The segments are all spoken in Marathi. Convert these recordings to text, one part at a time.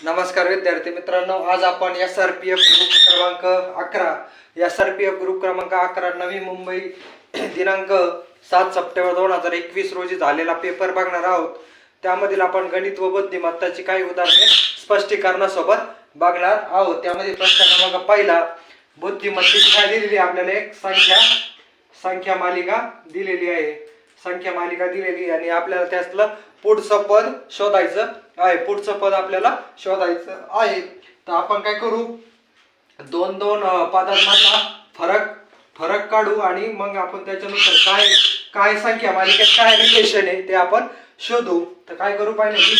नमस्कार विद्यार्थी मित्रांनो आज आपण S R P F group क्रमांक अकरा S R P F group क्रमांक अकरा नवी मुंबई दिनांक सात सप्टेंबर दोन हजार एकवीस रोजी झालेला पेपर बघणार आहोत. त्यामधील आपण गणित व बुद्धिमत्ताची काही उदाहरणे स्पष्टीकरणासोबत बघणार आहोत. त्यामध्ये प्रश्न क्रमांक पहिला बुद्धिमत्तेची काय दिलेली आहे? आपल्याला एक संख्या संख्या मालिका दिलेली आहे. संख्या मालिका दिलेली आहे आणि आपल्याला त्यातलं पुढचं पद शोधायचं आहे? पुढचं पद आपल्याला शोधायचं आहे. तर आपण काय करू? दोन दोन अं, पदांमधला फरक फरक काढू आणि मग आपण त्याच्यानुसार काय काय संख्या मालिकेत काय रिलेशन आहे ते आपण शोधू. तर काय करू पाहिजे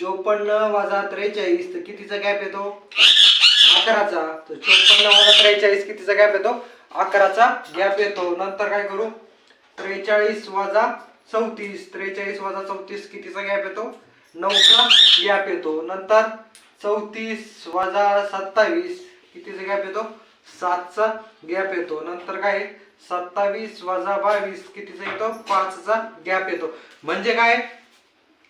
चोपन्न वजा त्रेचाळीस तर कितीचा गॅप येतो? अकराचा. तर चोपन्न वजा त्रेचाळीस कितीचा गॅप येतो? अकराचा गॅप येतो. नंतर काय करू? त्रेचाळीस वजा चौतीस. त्रेचाळीस वजा चौतीस कितीचा गॅप येतो? नऊचा गॅप येतो. नंतर चौतीस वजा सत्तावीस. कितीचा गॅप येतो? सातचा गॅप येतो. नंतर काय सत्तावीस वजा बावीस. कितीचा येतो? पाचचा गॅप येतो. म्हणजे काय?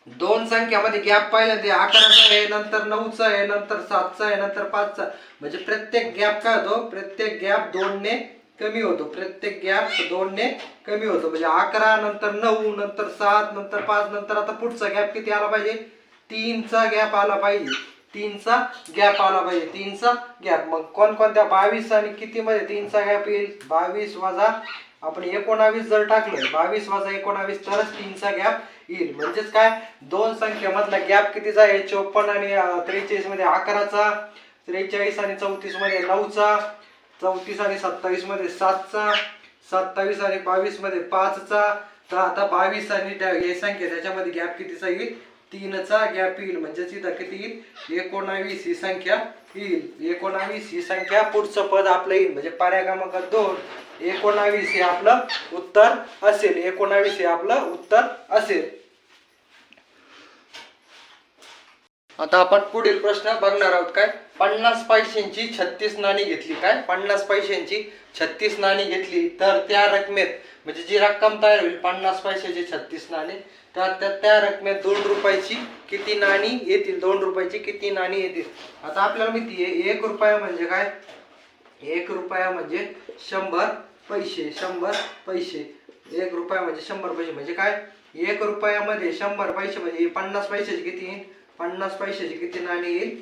दोन संख्यामध्ये गॅप पाहिलं ते अकराचा आहे नंतर नऊचा आहे नंतर सातचा आहे नंतर पाचचा. म्हणजे प्रत्येक गॅप काय होतो? प्रत्येक गॅप दोनने कमी होतो. प्रत्येक गॅप दोनने कमी होतो. म्हणजे अकरा नंतर नऊ नंतर सात नंतर पाच नंतर आता पुढचा गॅप किती आला पाहिजे? तीनचा गॅप आला पाहिजे. तीनचा गॅप आला पाहिजे. तीनचा गॅप मग कोणकोणत्या बावीस आणि कितीमध्ये तीनचा गॅप येईल? बावीस वजा आपण एकोणावीस जर टाकलं बावीस वजा एकोणावीस तरच तीनचा गॅप येईल. म्हणजेच काय? दोन संख्येमधला गॅप कितीचा आहे चोपन्न आणि त्रेचाळीसमध्ये अकराचा त्रेचाळीस आणि चौतीसमध्ये नऊचा चौतीस आणि सत्तावीसमध्ये सातचा सत्तावीस आणि बावीसमध्ये पाचचा तर आता बावीस आणि हे संख्या त्याच्यामध्ये गॅप कितीचा येईल? तीनचा गॅप येईल. म्हणजेच इथं किती येईल? एकोणावीस. ही संख्या येईल. एकोणावीस. ही संख्या पुढचं पद आपलं येईल. म्हणजे पर्याय क्रमांक दोन. एकोणावीस हे आपलं उत्तर असेल. एकोणावीस हे आपलं उत्तर असेल. आता आपण पुढील प्रश्न बघणार आहोत. काय? पन्नास पैशांची छत्तीस नाणी घेतली. काय? पन्नास पैशांची छत्तीस नाणी घेतली. तर त्या रकमेत म्हणजे जी रक्कम तयार होईल पन्नास पैशाची छत्तीस नाणी त्या त्या त्या रकमेत दोन रुपयाची किती नाणी येतील? दोन रुपयाची किती नाणी येतील? आता आपल्याला माहिती आहे एक रुपया म्हणजे काय? एक रुपया म्हणजे शंभर पैसे शंभर पैसे. एक रुपया म्हणजे शंभर पैसे म्हणजे काय? एक रुपयामध्ये शंभर पैसे म्हणजे पन्नास पैशाचे किती येईल? पन्नास पैशाचे किती नाणी येईल?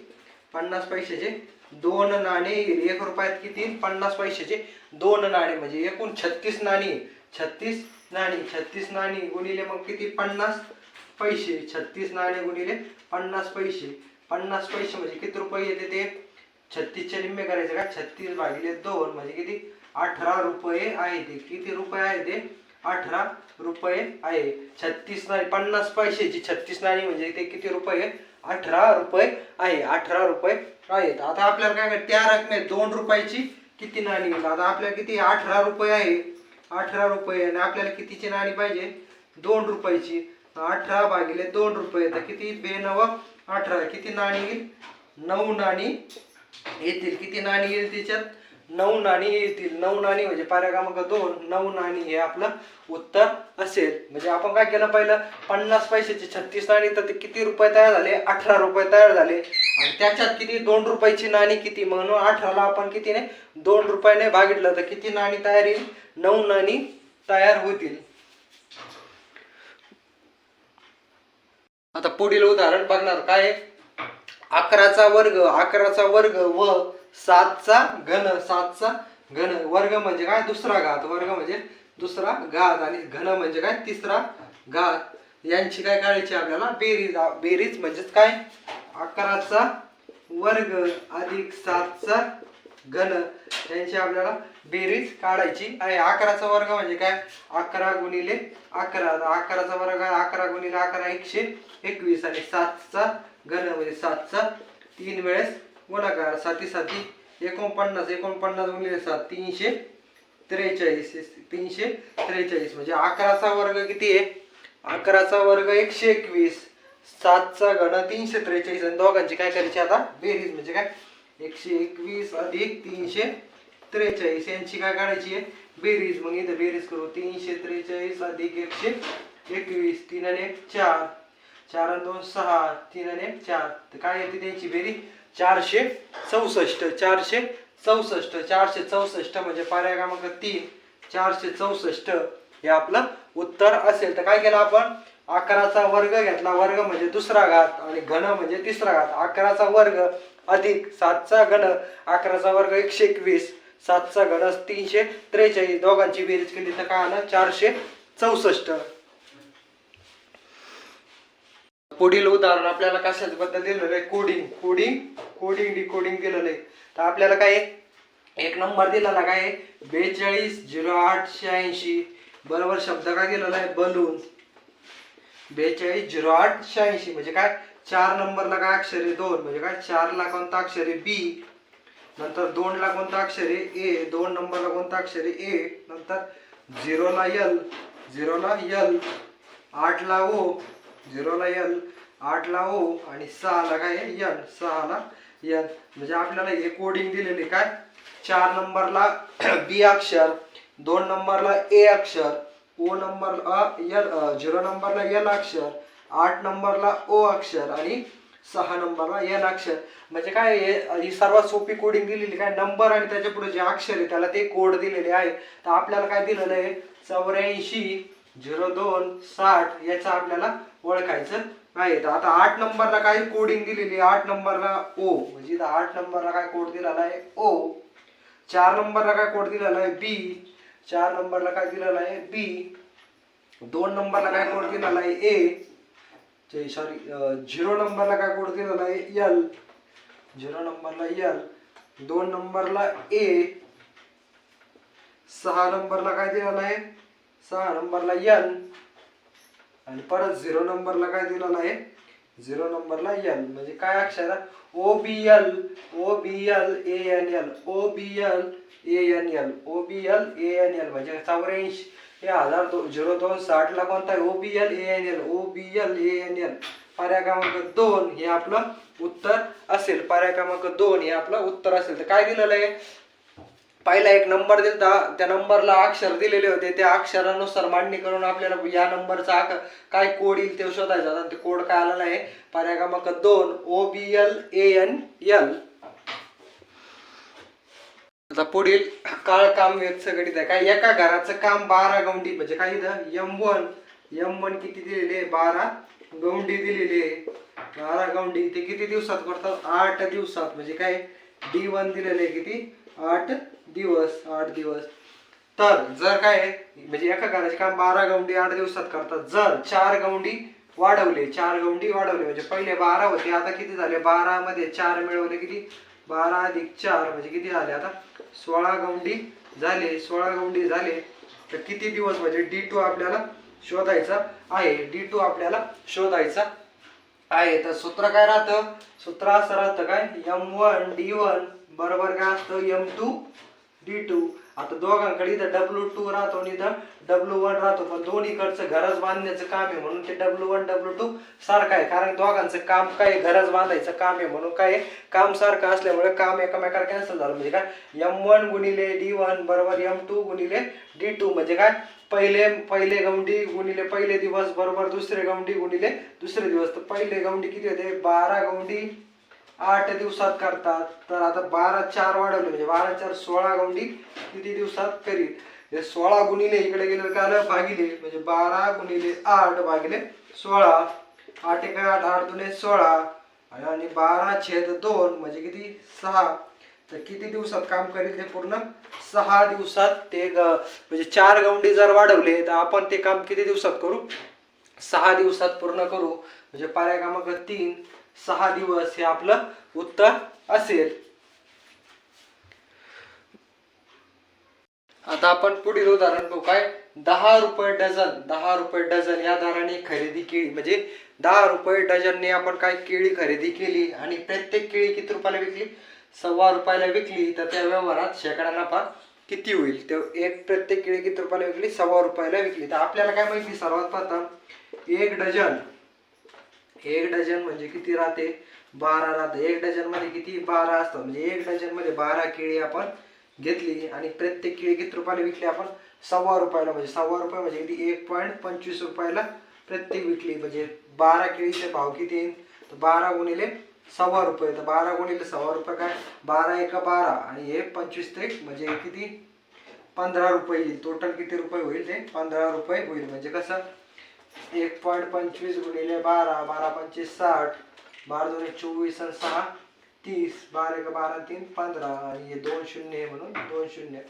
पन्नास पैशाचे. दोन नाणे येईल एक रुपयात किती? पन्नास पैशाचे. दोन नाणे म्हणजे एकूण छत्तीस नाणी. छत्तीस नाणी छत्तीस नाणी गुणिले मग किती? पन्नास पैसे. छत्तीस नाणे गुणिले पन्नास पैसे. पन्नास पैसे म्हणजे किती रुपये येते ते? छत्तीसचे निम्मे करायचे का? छत्तीस भागिले दोन म्हणजे किती? अठरा रुपये आहे ते. किती रुपये आहे ते? अठरा रुपये आहे. छत्तीस नाणी पन्नास पैशाची छत्तीस नाणी म्हणजे ते किती रुपये? आहे? अठरा रुपये आहे अठरा रुपये आहेत. आता आपल्याला काय करायचं? त्या रकमेत दोन रुपयाची किती नाणी येईल आता आपल्याला किती अठरा रुपये आहे अठरा रुपये आणि आपल्याला कितीची नाणी पाहिजे? दोन रुपयाची. अठरा भागिले दोन रुपये तर किती बेनव अठरा किती नाणी येईल? नऊ नाणी येतील. किती नाणी येईल त्याच्यात? नऊ नाणी येतील. नऊ नाणी म्हणजे पाऱ्या क्रमांक दोन नऊ नाणी हे आपलं उत्तर असेल. म्हणजे आपण काय केलं पहिलं? पन्नास पैशाची छत्तीस नाणी तर ते किती रुपये तयार झाले? अठरा रुपये तयार झाले. आणि त्याच्यात किती? दोन रुपयाची नाणी किती? म्हणून अठराला आपण कितीने? दोन रुपयाने भागितलं. तर किती नाणी तयार येईल? नऊ नाणी तयार होतील. आता पुढील उदाहरण बघणार. काय आहे? अकराचा वर्ग अकराचा वर्ग व सातचा घन सातचा घन. वर्ग म्हणजे काय? दुसरा घात. वर्ग म्हणजे दुसरा घात. आणि घन म्हणजे काय? तिसरा घात. यांची काय काढायची आपल्याला? बेरीज. बेरीज म्हणजेच काय? अकराचा वर्ग अधिक सातचा घन. यांची आपल्याला बेरीज काढायची आहे. अकराचा वर्ग म्हणजे काय? अकरा गुणिले अकरा. अकराचा वर्ग आहे अकरा गुणिले अकरा एकशे एकवीस. आणि सातचा घन म्हणजे सातचा तीन वेळेस गुणाकार साती साती एकोणपन्नास एकोणपन्नास गुणिले सात तीनशे त्रेचाळीस तीनशे त्रेचाळीस. म्हणजे अकराचा वर्ग किती आहे? अकराचा वर्ग एकशे एकवीस. सातचा घन तीनशे त्रेचाळीस. आणि दोघांची काय करायची आता? बेरीज. म्हणजे काय? एकशे एकवीस अधिक तीनशे त्रेचाळीस. यांची काय काढायची आहे? बेरीज. मग इथं बेरीज करू. तीनशे त्रेचाळीस अधिक एकशे एकवीस. तीन आणि एक चार. चार आणि दोन सहा तीन आणि एक चार. तर काय येते त्यांची बेरी चारशे चौसष्ट चारशे चौसष्ट चारशे चौसष्ट म्हणजे पर्याय क्रमांक तीन. चारशे चौसष्ट हे आपलं उत्तर असेल. तर काय केलं आपण? अकराचा वर्ग घेतला. वर्ग म्हणजे दुसरा घात आणि घन म्हणजे तिसरा घात. अकराचा वर्ग अधिक सातचा घन. अकराचा वर्ग एकशे एकवीस. सातचा घन तीनशे त्रेचाळीस. दोघांची बेरीज केली तर काय आलं? चारशे चौसष्ट. पुढील उदाहरण आपल्याला कशाच बद्दल दिलेलं आहे कोडिंग कोडिंग कोडिंग डिकोडिंग दिलेलं आहे. तर आपल्याला काय एक नंबर दिलेला काय? बेचाळीस झिरो आठ शहाऐंशी. बरोबर शब्द काय दिलेला आहे? बलून. बेचाळीस झिरो आठ शहाऐंशी. म्हणजे काय? चार नंबरला काय अक्षर आहे? दोन. म्हणजे काय? चारला कोणतं अक्षर आहे? बी नंतर दोनला कोणतं अक्षर आहे? ए दोन नंबरला कोणतं अक्षर आहे? ए नंतर झिरोला यल झिरोला यल आठला ओ झिरोला एन आठला ओ आणि सहाला काय? आहे सहाला यन म्हणजे आपल्याला हे कोडिंग दिलेले काय? चार नंबरला बी अक्षर दोन नंबरला ए अक्षर ओ नंबरला यल झिरो नंबरला एल अक्षर आठ नंबरला ओ अक्षर आणि सहा नंबरला एन अक्षर. म्हणजे काय ही सर्वात सोपी कोडिंग दिलेली काय? नंबर आणि त्याच्या पुढे जे अक्षर आहे त्याला ते कोड दिलेले आहे. तर आपल्याला काय दिलेलं आहे? चौऱ्याऐंशी झिरो दोन साठ याचा आपल्याला ओळखायचं नाही तर आता आठ नंबरला काय कोडिंग दिलेली आहे. आठ नंबरला ओ म्हणजे इथं आठ नंबरला काय कोड दिलेला आहे? ओ चार नंबरला काय कोड दिलेला आहे? बी चार नंबरला काय दिलेला आहे? बी दोन नंबरला काय कोड दिलेला आहे? ए सॉरी झिरो नंबरला काय कोड दिलेला आहे? यल झिरो नंबरला यल दोन नंबरला ए सहा नंबरला काय दिलेला आहे? सहा नंबरला एन आणि परत झिरो नंबरला काय दिलेला आहे? झिरो नंबरला एल म्हणजे काय अक्षर? O B L O B L A N L O B L A N L O B L A N L म्हणजे चौऱ्याऐंशी. हे हजार दो झिरो दोन साठला कोणता आहे? O B L A N L O B L A N L पर्याय क्रमांक दोन हे आपलं उत्तर असेल. पर्याय क्रमांक दोन हे आपलं उत्तर असेल. तर काय दिलेलं आहे? पहिला एक नंबर दिलता त्या नंबरला अक्षर दिलेले होते. त्या अक्षरानुसार मांडणी करून आपल्याला या नंबरचा काय कोड येईल ते शोधायचा आणि ते कोड काय आलेला आहे पर्याय क्रमांक दोन O B L A N L आता पुढील काळ काम व्यक्त गणित आहे. काय एका घराचं काम बारा गौंडी म्हणजे काय इथं? एम वन एम वन किती दिलेले? बारा गौंडी दिलेली. आहे बारा गौंडी ते किती दिवसात करतात? आठ दिवसात. म्हणजे काय? डी वन दिलेले आहे किती? आठ दिवस आठ दिवस. तर जर काय आहे, म्हणजे एका घराचे काम बारा गवंडी आठ दिवसात करतात. जर चार गवंडी वाढवले चार गौंडी वाढवले म्हणजे पहिले बारा होते आता किती झाले? बारा मध्ये चार मिळवले किती? बारा अधिक चार म्हणजे किती झाले आता? सोळा गवंडी झाले सोळा गवंडी झाले. तर किती दिवस म्हणजे डी टू आपल्याला शोधायचा आहे. डी टू आपल्याला शोधायचा आहे. तर सूत्र काय राहतं? सूत्र असं राहतं काय? एम वन डी वन बरोबर काय असतं? एम टू डी टू आता दोघांकडे इथं डब्ल्यू टू राहतो आणि इथं डब्ल्यू वन राहतो. पण दोन्हीकडचं घरच बांधण्याचं काम आहे म्हणून ते डब्ल्यू वन डब्ल्यू टू सारखं आहे. कारण दोघांचं काम काय आहे? घरच बांधायचं काम आहे म्हणून काय आहे? काम सारखं असल्यामुळे काम एकमेकाला कॅन्सल झालं. म्हणजे काय? एम वन गुणिले डी वन बरोबर एम टू गुणिले डी टू म्हणजे काय? पहिले पहिले गमडी गुणिले पहिले दिवस बरोबर दुसरे गमडी गुणिले दुसरे दिवस. तर पहिले गमडी किती होते? बारा गमडी आठ दिवसात करतात. तर आता बारा चार वाढवले. म्हणजे बारा चार सोळा गौंडी किती दिवसात करील हे सोळा गुणिले इकडे गेलं का भागिले. म्हणजे बारा गुणिले आठ भागिले सोळा. आठ एक आठ आठ दुने सोळा. आणि बारा छेद दोन म्हणजे किती? सहा. तर किती दिवसात काम करेल ते पूर्ण? सहा दिवसात ते ग- म्हणजे चार गौंडी जर वाढवले तर आपण ते काम किती दिवसात करू? सहा दिवसात पूर्ण करू. म्हणजे पर्याय क्रमांक तीन. सहा दिवस हे आपलं उत्तर असेल. आता आपण पुढील उदाहरण बघू काय दहा रुपये डझन दहा रुपये डझन या दराने खरेदी केली. म्हणजे दहा रुपये डझनने आपण काय केळी खरेदी केली आणि प्रत्येक केळी किती रुपयाला विकली? सव्वा रुपयाला विकली. तर त्या व्यवहारात शेकडा नफा किती होईल? ते एक प्रत्येक केळी किती रुपयाला विकली? सव्वा रुपयाला विकली. तर आपल्याला काय माहिती? सर्वात प्रथम एक डझन एक डझन म्हणजे किती राहते? बारा राहते. एक डझनमध्ये किती? बारा असतात. म्हणजे एक डझनमध्ये बारा केळी आपण घेतली आणि प्रत्येक केळी किती रुपयाला विकली आपण? सव्वा रुपयाला. म्हणजे सव्वा रुपये म्हणजे किती? एक पॉईंट पंचवीस रुपयाला प्रत्येक विकली. म्हणजे बारा केळीचे भाव किती येईल तर बारा गुणिले सव्वा रुपये. तर बारा गुणिले सव्वा रुपये काय? बारा एका बारा. आणि हे पंचवीस ते म्हणजे किती? पंधरा रुपये येईल. टोटल किती रुपये होईल ते? पंधरा रुपये होईल. म्हणजे कसं? एक पॉईंट पंचवीस गुणिले बारा बारा पंचवीस साठ बारा दोन चोवीस आणि सहा तीस बारा एक बारा तीन पंधरा. आणि हे दोन शून्य आहे म्हणून दोन शून्य.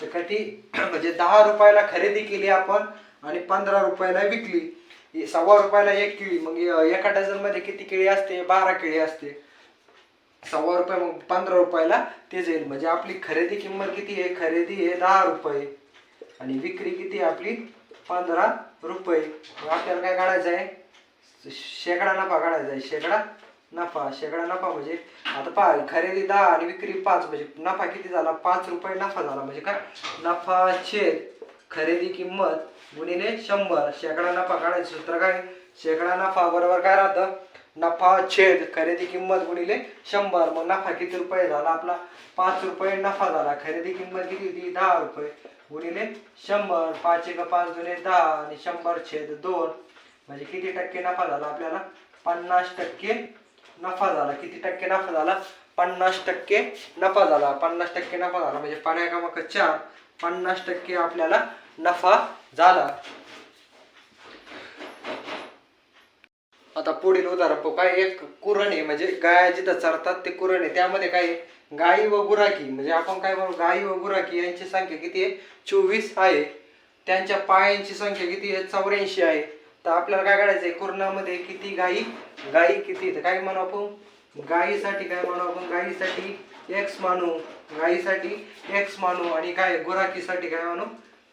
तर कधी म्हणजे दहा रुपयाला खरेदी केली आपण आणि पंधरा रुपयाला विकली. सव्वा रुपयाला एक केळी. मग एका डझनमध्ये किती केळी असते? बारा केळी असते. सव्वा रुपये मग पंधरा रुपयाला ते जाईल. म्हणजे आपली खरेदी किंमत किती आहे? खरेदी आहे दहा रुपये. आणि विक्री किती आपली? पंधरा रुपये. आपल्याला काय काढायचं आहे? शेकडा नफा काढायचा आहे. शेकडा नफा शेकडा नफा म्हणजे आता पा खरेदी दहा आणि विक्री पाच म्हणजे नफा किती झाला? पाच रुपये नफा झाला. म्हणजे काय? नफा छेद खरेदी किंमत गुणिले शंभर. शेकडा नफा काढायचं सूत्र काय? शेकडा नफा बरोबर काय राहतं? नफा छेद खरेदी किंमत गुणिले शंभर. मग नफा किती रुपये झाला आपला? पाच रुपये नफा झाला. खरेदी किंमत किती होती? दहा रुपये. गुणिले शंभर. पाच एक पाच दुने दहा आणि शंभर छेद दोन. म्हणजे किती टक्के नफा झाला आपल्याला? पन्नास टक्के नफा झाला. किती टक्के नफा झाला? पन्नास टक्के नफा झाला. पन्नास टक्के नफा झाला. म्हणजे पर्याय क्रमांक चार. पन्नास टक्के आपल्याला नफा झाला. आता पुढील उदाहरण पाहू. काय एक कुरण आहे म्हणजे गाया जिथं चरतात ते कुरण. आहे त्यामध्ये काय आहे? गाई व गुराखी म्हणजे आपण काय म्हणू? गाई व गुराखी यांची संख्या किती आहे? चोवीस आहे. त्यांच्या पायांची संख्या किती आहे? चौऱ्याऐंशी आहे. तर आपल्याला काय करायचं आहे? कुरणामध्ये किती गाई? गाई किती तर काय म्हणू आपण? गाईसाठी काय म्हणू आपण? गाईसाठी एक्स मानू. गाईसाठी एक्स मानू. आणि काय? गुराखीसाठी काय म्हणू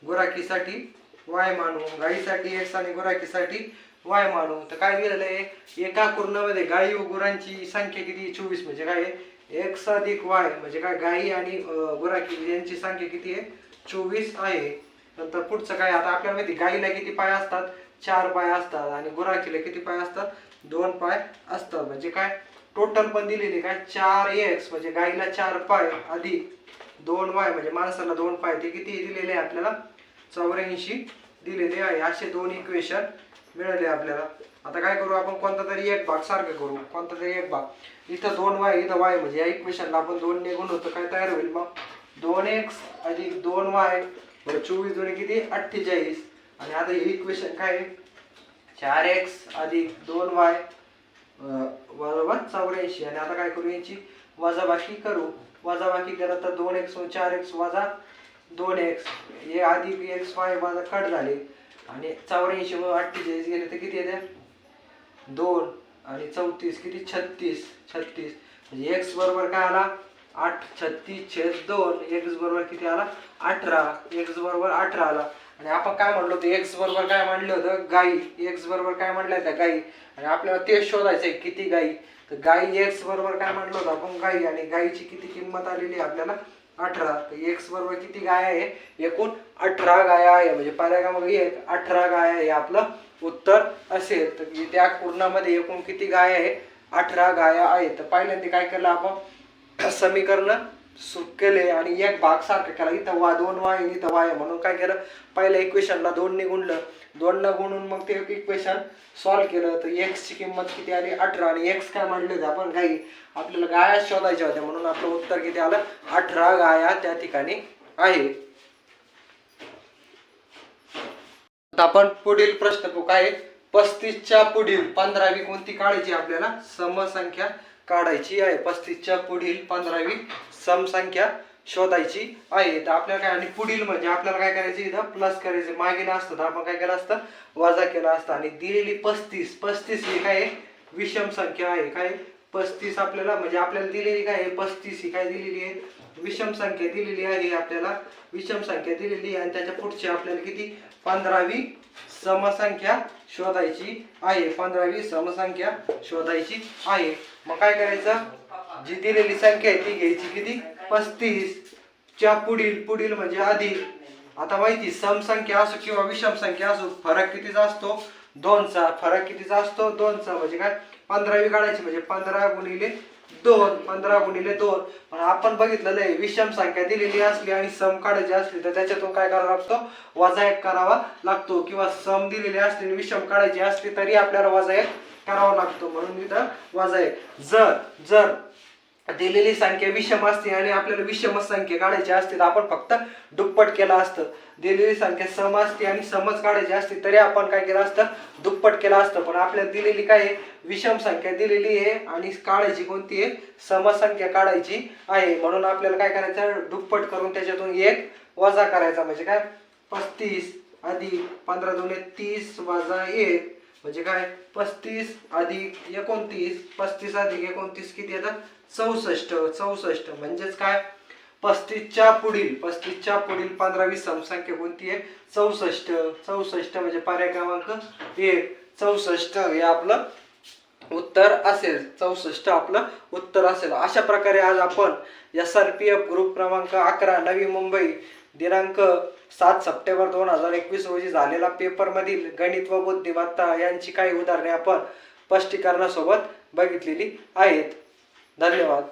गुराखीसाठी वाय मानू. गाईसाठी एक्स आणि गुराखीसाठी वाय मानू तर काय दिलेलं आहे? एका कुर्णामध्ये गाई व गुरांची संख्या किती चोवीस. म्हणजे काय एक्स अधिक वाय. म्हणजे काय गाई आणि गुराखी यांची संख्या किती आहे? चोवीस आहे. नंतर पुढचं काय? आता आपल्याला माहिती गाईला किती पाय असतात? चार पाय असतात. आणि गुराखीला किती पाय असतात? दोन पाय असतात. म्हणजे काय? टोटल पण दिलेली काय? चार एक्स म्हणजे गाईला चार पाय अधिक दोन वाय. म्हणजे माणसाला दोन पाय. ते किती दिलेले आहे आपल्याला? चौऱ्याऐंशी दिलेले आहे. असे दोन इक्वेशन मिळाले आपल्याला. आता काय करू आपण? कोणता तरी एक भाग सारखं करू. कोणता तरी एक भाग. इथं दोन वाय इथं वाय म्हणजे या इक्वेशनला आपण दोन निघून होतं काय तयार होईल मग? दोन एक्स अधिक दोन वाय बरं चोवीस दोन किती? अठ्ठेचाळीस. आणि आता हे इक्वेशन काय चार एक्स अधिक दोन वाय बरोबर चौऱ्याऐंशी. आणि आता काय करू यांची? वजाबाकी करू. वजाबाकी केलं तर दोन एक्स चार एक्स वजा दोन एक्स हे अधिक एक्स वाय वजा कट झाले. आणि चौऱ्याऐंशी व अठ्ठेचाळीस गेले तर किती येते? दोन. आणि चौतीस किती? छत्तीस. छत्तीस. म्हणजे एक्स बरोबर काय आला? आठ. छत्तीस छेद दोन. एक्स बरोबर किती आला? अठरा. एक्स बरोबर अठरा आला. आणि आपण काय म्हणलो होतं? एक्स बरोबर काय म्हणलं होतं? गाई. एक्स बरोबर काय म्हणलं होतं? गाई. आणि आपल्याला ते शोधायचं आहे किती गाई? तर गाई एक्स बरोबर काय म्हणलं होतं? आपण गाई. आणि गाईची किती किंमत आलेली आपल्याला? अठरा. तर एक्स बरोबर किती गाय आहे? एकूण अठरा गाया आहे. म्हणजे पाऱ्या एक अठरा गाय आहे. आपलं उत्तर असेल. तर त्या पूर्णामध्ये एकूण किती गाय आहे? अठरा गाया आहेत. तर पहिल्यांदा काय केलं आपण? समीकरण सुट केले आणि एक भाग सारखा केला. इथं वा दोन वा इथं वाय म्हणून काय केलं? पहिल्या इक्वेशनला दोन गुणलं दोन न गुणून मग ते इक्वेशन सॉल्व्ह केलं. तर एक्सची किंमत किती आली? अठरा. आणि एक्स काय म्हणले होते आपण? गाई आपल्याला गाया शोधायच्या होत्या. म्हणून आपलं उत्तर किती आलं? अठरा गाया त्या ठिकाणी आहे. आता आपण पुढील प्रश्न काय पस्तीसच्या पुढील पंधरावी कोणती काढायची आपल्याला? समसंख्या काढायची आहे. पस्तीसच्या पुढील पंधरावी समसंख्या शोधायची आहे. तर आपल्याला काय आणि पुढील म्हणजे आपल्याला काय करायचं इथं? प्लस करायचं. मागे असतं. तर आपण काय केलं असतं? वजा केलं असतं. आणि दिलेली पस्तीस. पस्तीस ही काय आहे? विषम संख्या आहे. काय? पस्तीस आपल्याला म्हणजे आपल्याला दिलेली काय आहे? पस्तीस ही काय दिलेली आहे? विषम संख्या दिलेली आहे आपल्याला. विषम संख्या दिलेली आहे. आणि त्याच्या पुढची आपल्याला किती? पंधरावी समसंख्या शोधायची आहे. पंधरावी समसंख्या शोधायची आहे. मग काय करायचं? जी दिलेली संख्या आहे ती घ्यायची किती? पस्तीस. च्या पुढील पुढील म्हणजे आधी. आता माहिती समसंख्या असो किंवा विषम संख्या असो फरक कितीचा असतो? दोनचा. फरक कितीचा असतो? दोनचा. म्हणजे काय? पंधरावी काढायची. म्हणजे पंधरा गुणिले दोन. पंधरा गुणिले दोन. पण आपण बघितलेलं आहे विषम संख्या दिलेली असली आणि सम काढायची असली तर त्याच्यातून काय करावा लागतो? वजा एक करावा लागतो. किंवा सम दिलेली असली आणि विषम काढायची असली तरी आपल्याला वजा एक करावा लागतो. म्हणून इथं वजा एक. जर जर दिलेली संख्या विषम असते आणि आपल्याला विषम संख्या काढायची असते तर आपण फक्त दुप्पट केलं असतं. दिलेली संख्या सम असते आणि समज काढायची असते तरी आपण काय केलं असतं? दुप्पट केलं असतं. पण आपल्याला दिलेली काय आहे? विषम संख्या दिलेली आहे आणि काढायची कोणती आहे? समसंख्या काढायची आहे. म्हणून आपल्याला काय करायचं? दुप्पट करून त्याच्यातून एक वजा करायचा. म्हणजे काय? पस्तीस अधिक पंधरा दोन तीस वजा एक. म्हणजे काय? पस्तीस अधिक एकोणतीस. पस्तीस अधिक एकोणतीस किती येतात चौसष्ट चौसष्ट म्हणजेच काय? पस्तीसच्या पुढील पस्तीसच्या पुढील पंधरावी समसंख्या कोणती आहे? चौसष्ट. चौसष्ट म्हणजे पर्याय क्रमांक एक. चौसष्ट हे आपलं उत्तर असेल. चौसष्ट आपलं उत्तर असेल. अशा प्रकारे आज आपण S R P F group क्रमांक अकरा नवी मुंबई दिनांक सात सप्टेंबर दोन हजार एकवीस रोजी झालेला पेपरमधील गणित व बुद्धिमत्ता यांची काही उदाहरणे आपण स्पष्टीकरणासोबत बघितलेली आहेत. धन्यवाद.